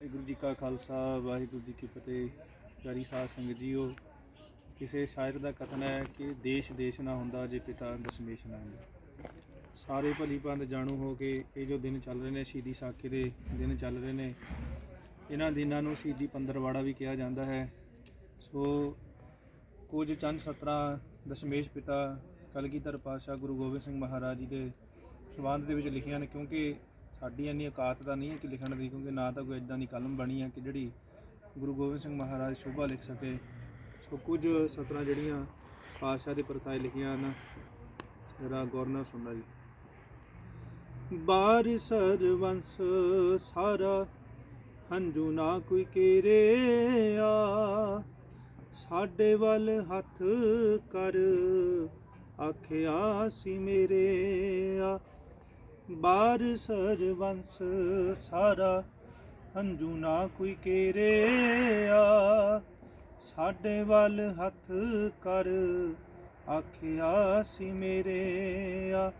ਵਾਹਿਗੁਰੂ ਜੀ ਕਾ ਖਾਲਸਾ, ਵਾਹਿਗੁਰੂ ਜੀ ਕੀ ਫਤਿਹ। ਪਿਆਰੀ ਸਾਧ ਸੰਗਤ ਜੀਓ, ਕਿਸੇ ਸ਼ਾਇਰ ਦਾ ਕਥਨ ਹੈ ਕਿ ਦੇਸ਼ ਦੇਸ਼ ਨਾ ਹੁੰਦਾ, ਜੇ ਪਿਤਾ ਦਸ਼ਮੇਸ਼ ਨਾ ਹੁੰਦਾ। ਸਾਰੇ ਭਲੀ ਪੰਦ ਜਾਣੂ ਹੋ ਕੇ ਇਹ ਜੋ ਦਿਨ ਚੱਲ ਰਹੇ ਨੇ, ਸ਼ਹੀਦੀ ਸਾਕੇ ਦੇ ਦਿਨ ਚੱਲ ਰਹੇ ਨੇ, ਇਹਨਾਂ ਦਿਨਾਂ ਨੂੰ ਸ਼ਹੀਦੀ ਪੰਦਰਵਾੜਾ ਵੀ ਕਿਹਾ ਜਾਂਦਾ ਹੈ। ਸੋ ਕੁਝ ਚੰਦ ਸਤਰਾਂ ਦਸ਼ਮੇਸ਼ ਪਿਤਾ ਕਲਗੀਧਰ ਪਾਤਸ਼ਾਹ ਗੁਰੂ ਗੋਬਿੰਦ ਸਿੰਘ ਮਹਾਰਾਜ ਜੀ ਦੇ ਸਬੰਧ ਦੇ ਵਿੱਚ ਲਿਖੀਆਂ ਨੇ, ਕਿਉਂਕਿ ਸਾਡੀ ਇੰਨੀ ਔਕਾਤ ਤਾਂ ਨਹੀਂ ਹੈ ਕਿ ਲਿਖਣ ਦੀ, ਕਿਉਂਕਿ ਨਾ ਤਾਂ ਕੋਈ ਇਦਾਂ ਦੀ ਕਲਮ ਬਣੀ ਹੈ ਕਿ ਜਿਹੜੀ ਗੁਰੂ ਗੋਬਿੰਦ ਸਿੰਘ ਮਹਾਰਾਜ ਸ਼ੋਭਾ ਲਿਖ ਸਕੇ। ਸੋ ਕੁਝ ਸਤਰਾਂ ਜਿਹੜੀਆਂ ਪਾਤਸ਼ਾਹ ਦੀ ਪ੍ਰਥਾਏ ਲਿਖੀਆਂ ਹਨ ਜਰਾ ਗੌਰ ਨਾਲ ਜੀ। ਬਾਰ ਸਰਵੰਸ ਸਾਰਾ, ਹੰਝੂ ਨਾ ਕੋਈ ਕੇਰੇ ਆ। ਸਾਡੇ ਵੱਲ ਹੱਥ ਕਰ, ਆਖਿਆ ਸੀ ਮੇਰੇ ਆ। ਬਾਰ ਸਰਵੰਸ ਸਾਰਾ ਹੰਝੂ ਨਾ ਕੋਈ ਕੇਰੇ ਆ। ਸਾਡੇ ਵੱਲ ਹੱਥ ਕਰ, ਆਖਿਆ ਸੀ ਮੇਰੇ ਆ।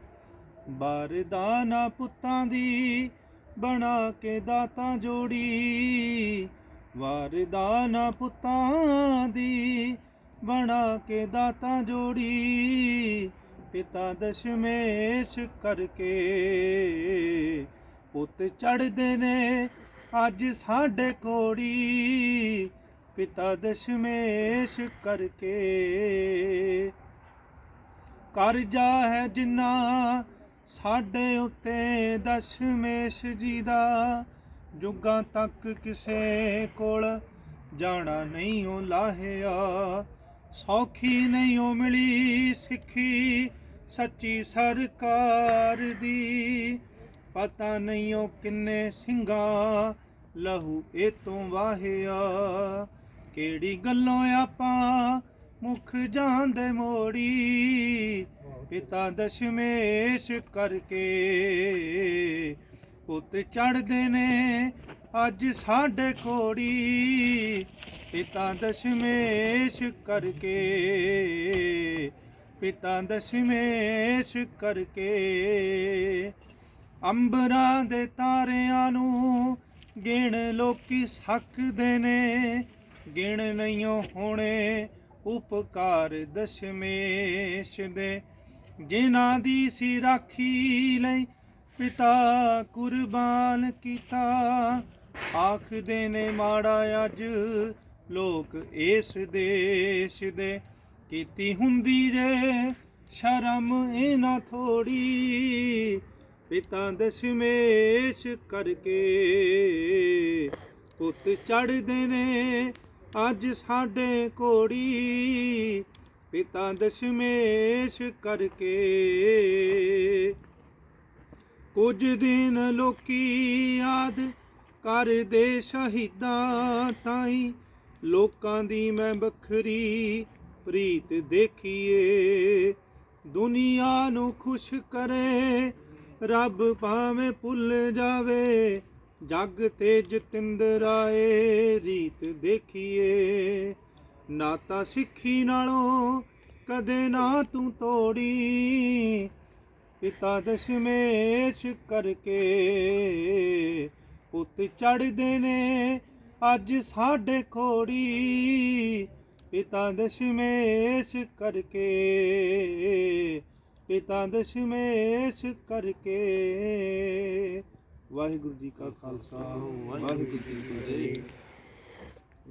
ਬਾਰਦਾਨਾ ਪੁੱਤਾਂ ਦੀ ਬਣਾ ਕੇ ਦਾਤਾਂ ਜੋੜੀ। ਵਾਰਦਾਨਾ ਪੁੱਤਾਂ ਦੀ ਬਣਾ ਕੇ ਦਾਤਾਂ ਜੋੜੀ। ਪਿਤਾ ਦਸ਼ਮੇਸ਼ ਕਰਕੇ। ਪੁੱਤ ਚੜਦੇ ਨੇ ਅੱਜ ਸਾਡੇ ਕੋੜੀ। ਪਿਤਾ ਦਸ਼ਮੇਸ਼ ਕਰਕੇ। ਕਰਜਾ ਹੈ ਜਿੰਨਾ ਸਾਡੇ ਉੱਤੇ ਦਸ਼ਮੇਸ਼ ਜੀ ਦਾ। ਜੁਗਾਂ ਤੱਕ ਕਿਸੇ ਕੋਲ ਜਾਣਾ ਨਹੀਂ, ਉਹ ਲਾਹਿਆ ਸੌਖੀ ਨਹੀਂ ਉਹ ਮਿਲੀ ਸਿੱਖੀ, ਸੱਚੀ ਸਰਕਾਰ ਦੀ। ਪਤਾ ਨਹੀਂ ਉਹ ਕਿੰਨੇ ਸਿੰਘਾਂ ਲਹੂ ਇਹ ਤੋਂ ਵਾਹਿਆ। ਕਿਹੜੀ ਗੱਲੋਂ ਆਪਾਂ ਮੁਖ ਜਾਂਦੇ ਮੋੜੀ? ਪਿਤਾ ਦਸ਼ਮੇਸ਼ ਕਰਕੇ। ਪੁੱਤ ਚੜਦੇ ਨੇ ਅੱਜ ਸਾਡੇ ਕੋੜੀ। ਪਿਤਾ ਦਸ਼ਮੇਸ਼ ਕਰਕੇ, ਪਿਤਾ ਦਸ਼ਮੇਸ਼ ਕਰਕੇ। ਅੰਬਰਾਂ ਦੇ ਤਾਰਿਆਂ ਨੂੰ ਗਿਣ ਲੋਕੀ ਸਕਦੇ ਨੇ, ਗਿਣ ਨਹੀਂ ਹੋਣੇ ਉਪਕਾਰ ਦਸ਼ਮੇਸ਼ ਦੇ। ਜਿਨ੍ਹਾਂ ਦੀ ਸੀ ਰਾਖੀ ਲਈ ਪਿਤਾ ਕੁਰਬਾਨ ਕੀਤਾ, ਆਖਦੇ ਨੇ ਮਾੜਾ ਅੱਜ ਲੋਕ ਇਸ ਦੇਸ਼ ਦੇ ਕੀਤੀ ਹੁੰਦੀ ਜੇ ਸ਼ਰਮ ਇਹ ਨਾ ਥੋੜੀ। ਪਿਤਾ ਦਸ਼ਮੇਸ਼ ਕਰਕੇ ਪੁੱਤ ਚੜਦੇ ਨੇ ਅੱਜ ਸਾਡੇ ਕੋੜੀ। ਪਿਤਾ ਦਸ਼ਮੇਸ਼ ਕਰਕੇ ਕੁਝ ਦਿਨ ਲੋਕੀ ਯਾਦ ਕਰਦੇ ਸ਼ਹੀਦਾਂ ਤਾਈ। ਲੋਕਾਂ ਦੀ ਮੈਂ ਵੱਖਰੀ ਪ੍ਰੀਤ ਦੇਖੀਏ। ਦੁਨੀਆ ਨੂੰ ਖੁਸ਼ ਕਰੇ, ਰੱਬ ਭਾਵੇਂ ਭੁੱਲ ਜਾਵੇ। ਜਗ ਤੇ ਜਤਿੰਦਰ ਆਏ, ਰੀਤ ਦੇਖੀਏ। ਨਾਤਾ ਸਿੱਖੀ ਨਾਲੋਂ ਕਦੇ ਨਾ ਤੂੰ ਤੋੜੀ। ਪਿਤਾ ਦਸ਼ਮੇਸ਼ ਕਰਕੇ ਪੁੱਤ ਚੜਦੇ ਨੇ ਅੱਜ ਸਾਡੇ ਕੋੜੀ ਪਿਤਾ ਦਸ਼ਮੇਸ਼ ਕਰਕੇ, ਪਿਤਾ ਦਸ਼ਮੇਸ਼ ਕਰਕੇ। ਵਾਹਿਗੁਰੂ ਜੀ ਕਾ ਖਾਲਸਾ, ਵਾਹਿਗੁਰੂ ਜੀ ਕੀ ਫਤਿਹ।